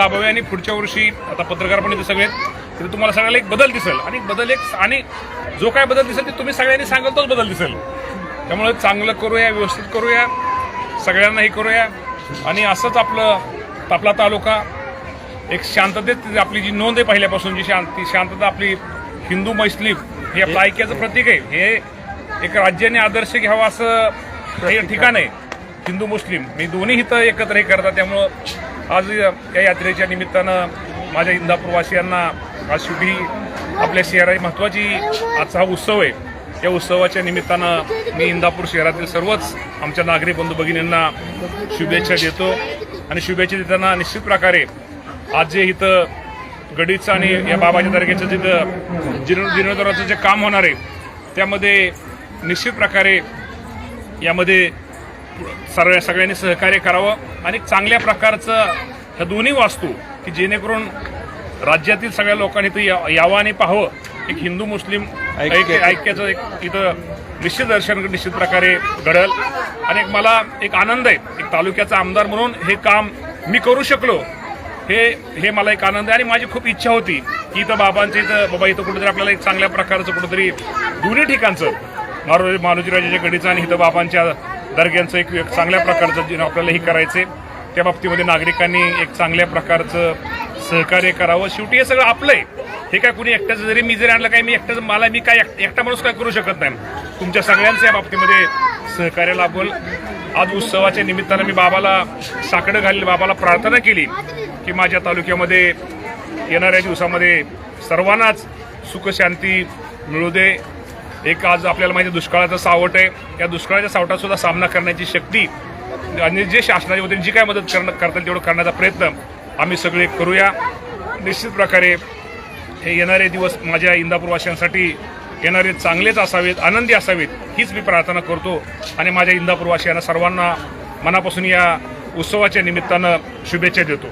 लाभावे आणि पुढच्या वर्षी आता पत्रकार पण इथे सगळे तर तुम्हाला सगळ्याला एक बदल दिसेल. आणि बदल एक आणि जो काय बदल दिसेल ते तुम्ही सगळ्यांनी सांगाल तोच बदल दिसेल. त्यामुळे चांगलं करूया व्यवस्थित करूया सगळ्यांना हे करूया. आणि असंच आपलं आपला तालुका एक शांततेत आपली जी नोंद आहे पहिल्यापासून जी शांती शांतता आपली हिंदू मुस्लिम हे आपलं ऐक्याचं प्रतीक आहे. हे एक राज्याने आदर्श घ्यावा असं हे ठिकाण आहे. हिंदू मुस्लिम मी दोन्ही इथं एकत्र हे करतात. त्यामुळं आज या यात्रेच्या निमित्तानं माझ्या इंदापूरवासियांना आज शुभी आपल्या शहराची महत्त्वाची आजचा हा उत्सव आहे. या उत्सवाच्या निमित्तानं मी इंदापूर शहरातील सर्वच आमच्या नागरी बंधू भगिनींना शुभेच्छा देतो. आणि शुभेच्छा देताना निश्चित प्रकारे आज जे इथं गडीचं आणि या बाबाच्या दर्ग्याचं जिथं जीर्ण जीर्णोद्धाराचं जे काम होणार आहे त्यामध्ये निश्चित प्रकारे यामध्ये सर्व सगळ्यांनी सहकार्य करावं आणि चांगल्या प्रकारचं ह्या दोन्ही वास्तू की जेणेकरून राज्यातील सगळ्या लोकांनी इथं या- यावं आणि पाहावं. एक हिंदू मुस्लिम ऐक्य. ऐक्याचं एक इथं निश्चित दर्शन निश्चित प्रकारे घडल. आणि एक मला एक आनंद आहे एक तालुक्याचा आमदार म्हणून हे काम मी करू शकलो. हे हे मला एक आनंद आहे आणि माझी खूप इच्छा होती की इथं बाबांच्या इथं बाबा इथं कुठेतरी आपल्याला एक चांगल्या प्रकारचं कुठेतरी दोन्ही ठिकाणचं मारुती मारुतीराजाच्या गडीचं आणि इथं बाबांच्या दर्ग्यांचं एक एक चांगल्या प्रकारचं जे आपल्याला हे करायचे त्या बाबतीमध्ये नागरिकांनी एक चांगल्या प्रकारचं सहकार्य करावं. शेवटी हे सगळं आपलं आहे हे काय कुणी एकट्याचं जरी मी जरी आणलं काय मी एकट्याचं मला मी काय एक- एकटा माणूस काय करू शकत नाही. तुमच्या सगळ्यांचं या बाबतीमध्ये सहकार्य लाभल आज उत्सवाच्या निमित्तानं मी बाबाला साकडं घालली बाबाला प्रार्थना केली की माझ्या तालुक्यामध्ये येणाऱ्या दिवसामध्ये सर्वांनाच सुखशांती मिळू दे. एक आज आपल्याला माहिती दुष्काळाचं सावट आहे. या दुष्काळाच्या सावटात सुद्धा सामना करण्याची शक्ती आणि जे शासनाच्या वतीने जी काय मदत करणं करता येईल तेवढं करण्याचा प्रयत्न आम्ही सगळे करूया. निश्चित प्रकारे हे येणारे दिवस माझ्या इंदापूरवासियांसाठी येणारे चांगलेच असावेत आनंदी असावेत हीच मी प्रार्थना करतो. आणि माझ्या इंदापूरवासियांना सर्वांना मनापासून या उत्सवाच्या निमित्तानं शुभेच्छा देतो.